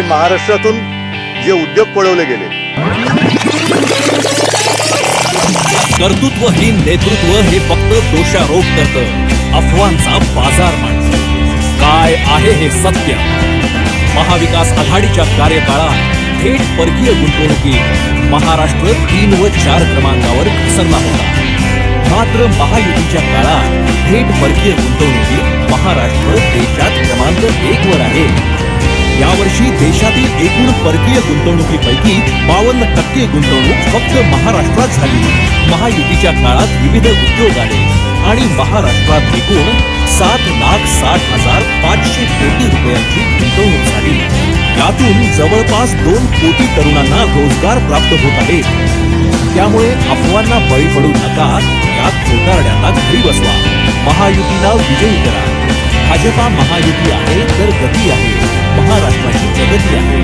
महाराष्ट्रातून जे उद्योग पळवले गेले. कर्तृत्वहीन नेतृत्व हे फक्त दोषारोप करत. अफवांचा बाजार मांडतं काय आहे हे सत्य? महाविकास आघाडीच्या कार्यकाळात थेट परकीय गुंतवणुकीत महाराष्ट्र तीन व चार क्रमांकावर घसरला होता. मात्र महायुतीच्या काळात थेट परकीय गुंतवणुकीत महाराष्ट्र देशात क्रमांक एक वर आहे. वर्षी देशातील एकूण परकीय गुंतवणुकीपैकी बावन्न टक्के गुंतवणूक फक्त महाराष्ट्रात झाली. महायुतीच्या काळात विविध उद्योग आले आणि महाराष्ट्रात एकूण सात लाख साठ हजार पाचशे कोटी रुपयांची गुंतवणूक झाली. यातून जवळपास दोन कोटी तरुणांना रोजगार प्राप्त होत आहे. त्यामुळे अफवांना बळी पडू नका यात खोटारड्यांना घरी बसवा. महायुतीला विजयी करा. भाजपा महायुती आहे तर गती आहे. with you.